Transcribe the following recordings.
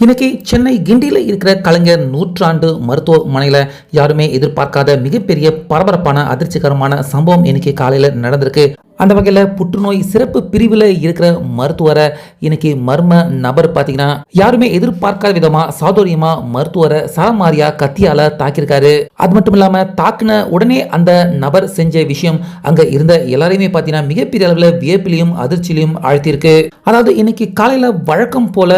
இன்னைக்கு சென்னை கிண்டியில் இருக்கிற கலைஞர் நூற்றாண்டு மருத்துவமனையில் யாருமே எதிர்பார்க்காத மிகப்பெரிய பரபரப்பான அதிர்ச்சிகரமான சம்பவம் இன்னைக்கு காலையில் நடந்திருக்கு. அந்த வகையில் புற்றுநோய் சிறப்பு பிரிவில் இருக்கிற மருத்துவரை இன்னைக்கு மர்ம நபர் பார்த்தீங்கன்னா யாருமே எதிர்பார்க்காத விதமாக சாதுரியமாக மருத்துவரை சரமாரியா கத்தியால் தாக்கியிருக்காரு. அது மட்டும் இல்லாமல் தாக்குன உடனே அந்த நபர் செஞ்ச விஷயம் அங்கே இருந்த எல்லாரையுமே பார்த்தீங்கன்னா மிகப்பெரிய அளவில் வியப்பிலையும் அதிர்ச்சியிலையும் ஆழ்த்தியிருக்கு. அதாவது இன்னைக்கு காலையில் வழக்கம் போல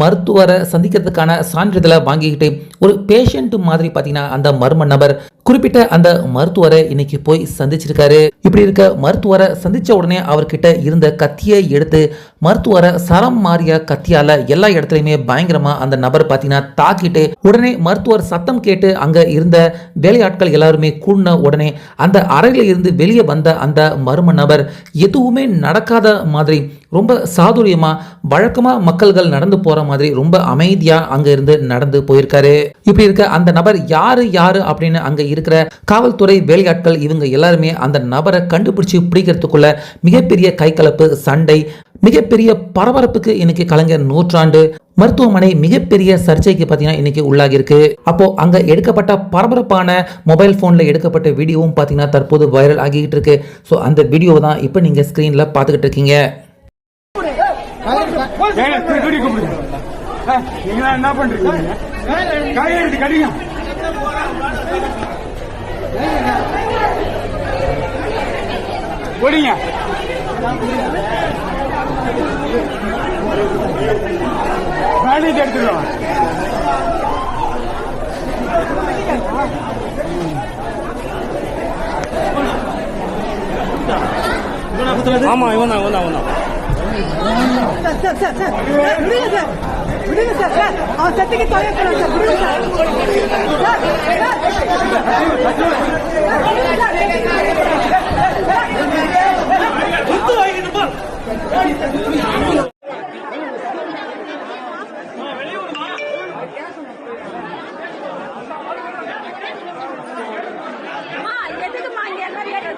மருத்துவரை சந்திக்கிறதுக்கான சான்றிதழை வாங்கிக்கிட்டு ஒரு பேஷண்ட் மாதிரி பார்த்தீங்கன்னா அந்த மர்ம நபர் குறிப்பிட்ட அந்த மருத்துவரை இன்னைக்கு போய் சந்திச்சிருக்காரு. இப்படி இருக்க மருத்துவரை சந்திச்ச உடனே அவர்கிட்ட இருந்த கத்தியை எடுத்து மருத்துவரை சரம் மாறிய கத்தியால எல்லா இடத்துலையுமே பயங்கரமா அந்த நபர் பார்த்தீங்கன்னா தாக்கிட்டு உடனே மருத்துவர் சத்தம் கேட்டு அங்க இருந்த வேலையாட்கள் எல்லாருமே கூடின உடனே அந்த அறையில இருந்து வெளியே வந்த அந்த மர்ம நபர் எதுவுமே நடக்காத மாதிரி ரொம்ப சாதுரியமா வழக்கமா மக்கள்கள் நடந்து போற மாதிரி ரொம்ப அமைதியா அங்க இருந்து நடந்து போயிருக்காரு. இப்படி இருக்க அந்த நபர் யாரு யாரு அப்படின்னு அங்க இருக்கிற காவல்துறை வேலையாட்கள் இவங்க எல்லாருமே அந்த நபரை கண்டுபிடிச்சு பிடிக்கிறதுக்குள்ள மிகப்பெரிய கைகலப்பு சண்டை மிகப்பெரிய பரபரப்புக்கு இன்னைக்கு கலைஞர் நூற்றாண்டு மருத்துவமனை மிகப்பெரிய சர்ச்சைக்கு பார்த்தீங்கன்னா இன்னைக்கு உள்ளாகியிருக்கு. அப்போ அங்க எடுக்கப்பட்ட பரபரப்பான மொபைல் போன்ல எடுக்கப்பட்ட வீடியோவும் பார்த்தீங்கன்னா தற்போது வைரல் ஆகிக்கிட்டு இருக்கு. ஸோ அந்த வீடியோ தான் இப்போ நீங்க ஸ்கிரீன்ல பார்த்துக்கிட்டு இருக்கீங்க. திருக்கடி கூப்பிடுங்க நீங்களா என்ன பண்றீங்க? கையெழுத்து கடிங்க. ஓடிங்க பேண்டேஜ் எடுத்துருவோம் ஆமா இவன் தான் இவன் தான் இவன் தான் சார் சார் சார் சார் விடுங்க சார் விடுங்க சார் சார் அவன் சத்துக்கு தொலை சார் விடுங்க சார் சார் அம்மா, எதுக்கும்மா இங்க? எல்லாரும் ஏறி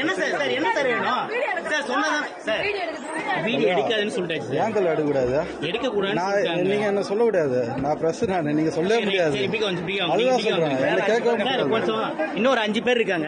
என்ன சார் சார் என்ன சார் வேணும்? சார் சொன்னதான் சார். வீடியோ எடுக்காதுன்னு சொல்லிட்டாச்சு சார். ஏங்கல் எடுக்கக்கூடாது? எடுக்க கூடாதுன்னு நான். நீங்க என்ன சொல்ல நான் பிரஸ் நான் நீங்க சொல்லவே முடியாது. அதுதான் சொல்றேன். வாங்க. என்ன கேட்கவே சார், முடியாது. கொஞ்சம் இன்னும் ஒரு அஞ்சு பேர் இருக்காங்க.